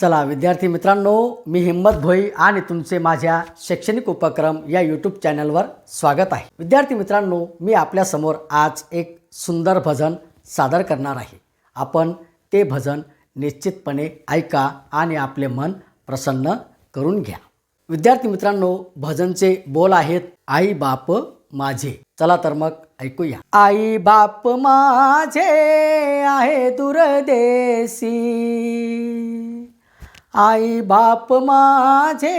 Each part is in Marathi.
चला विद्यार्थी मित्रांनो मी हिंमत भोई आणि तुमचे माझ्या शैक्षणिक उपक्रम या यूट्यूब चॅनलवर स्वागत आहे. विद्यार्थी मित्रांनो मी आपल्यासमोर आज एक सुंदर भजन सादर करणार आहे. आपण ते भजन निश्चितपणे ऐका आणि आपले मन प्रसन्न करून घ्या. विद्यार्थी मित्रांनो भजनचे बोल आहेत आई बाप माझे. चला तर मग ऐकूया. आई बाप माझे आहे दूरदेशी. आई बाप माझे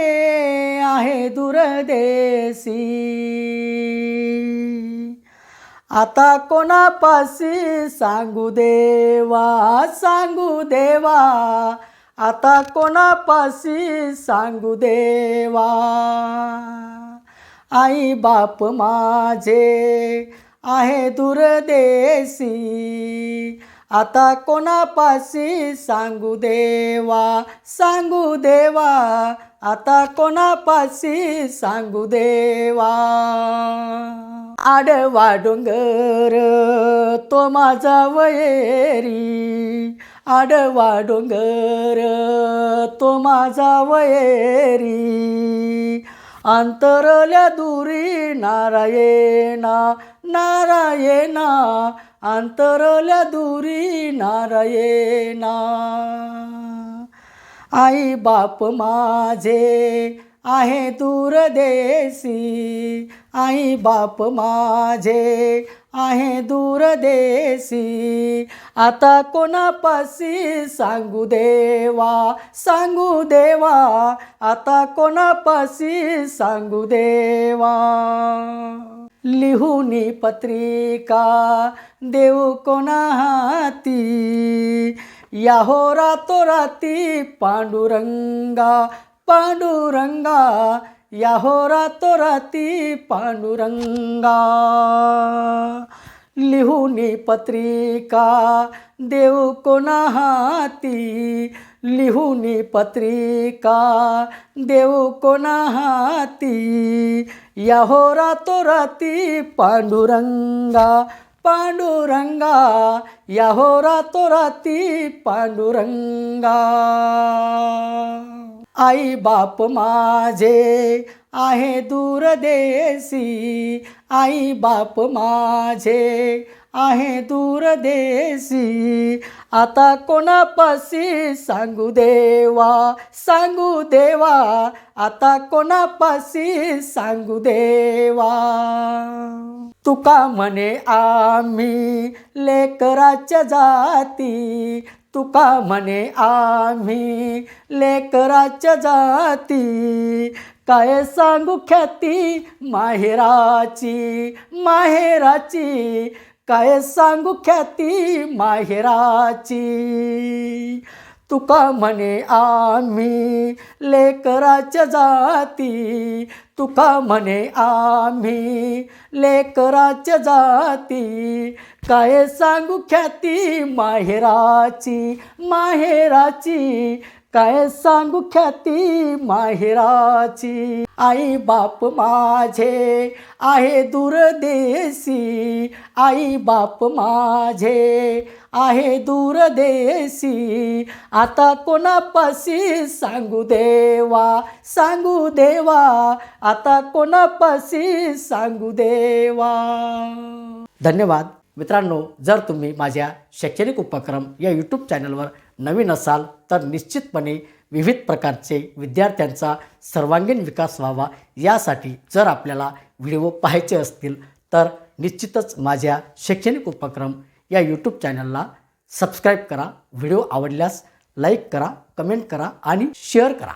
आहे दूरदेशी. आता कोणापाशी सांगू देवा सांगू देवा. आता कोणापाशी सांगू देवा. आई बाप माझे आहे दूरदेशी. आता कोणापाशी सांगू देवा सांगू देवा? आता कोणापाशी सांगू देवा? आडवा डोंगर तो माझा वयेरी आडवा डोंगर तो माझा वयेरी अंतरल्या दुरी नारायणा नारायणा अंतरल्या दुरी नारायणा. आई बाप माझे आहे दूरदेशी आई बाप माझे. आहे दूरदेशी आता कोणापाशी सांगू देवा सांगू देवा. आता कोणापाशी सांगू देवा. लिहूनी पत्रिका देऊ कोणा हाती या हो रातो राती पांडुरंगा पांडुरंगा या हो रातो राती पांडुरंगा. लिहुनी पत्रिका देव कोणा हाती लिहुनी पत्रिका देव कोणा हाती या हो रातो राती पांडुरंगा पांडुरंगा. या हो रातो राती पांडुरंगा. आई बाप माझे आहे दूरदेशी आई बाप माझे आहे दूरदेशी आता कोणापाशी सांगू देवा सांगू देवा. आता कोणापाशी सांगू देवा. तुका म्हणे आम्ही लेकराच्या जाती तुका म्हणे आम्ही लेकराच्या जाती. काय सांगू ख्याती माहेराची माहेराची? काय सांगू ख्याती माहेराची? तुका म्हणे आम्ही लेकराच्या जाती. तुका म्हणे आम्ही लेकराच्या जाती. काय सांगू ख्याती माहेराची माहेराची? काय सांगू ख्याती माहेराची? आई बाप माझे आहे दूरदेशी. आई बाप माझे आहे दूरदेशी. आता कोणापाशी सांगू देवा? सांगू देवा. आता कोणापाशी सांगू देवा? धन्यवाद. मित्रांनो जर तुम्ही माझ्या शैक्षणिक उपक्रम या यूट्यूब चॅनलवर नवीन असाल तर निश्चितपणे विविध प्रकारचे विद्यार्थ्यांचा सर्वांगीण विकास व्हावा. यासाठी जर आपल्याला व्हिडिओ पाहायचे असतील तर निश्चितच माझ्या शैक्षणिक उपक्रम या यूट्यूब चॅनलला सबस्क्राईब करा. व्हिडिओ आवडल्यास लाईक करा कमेंट करा आणि शेअर करा.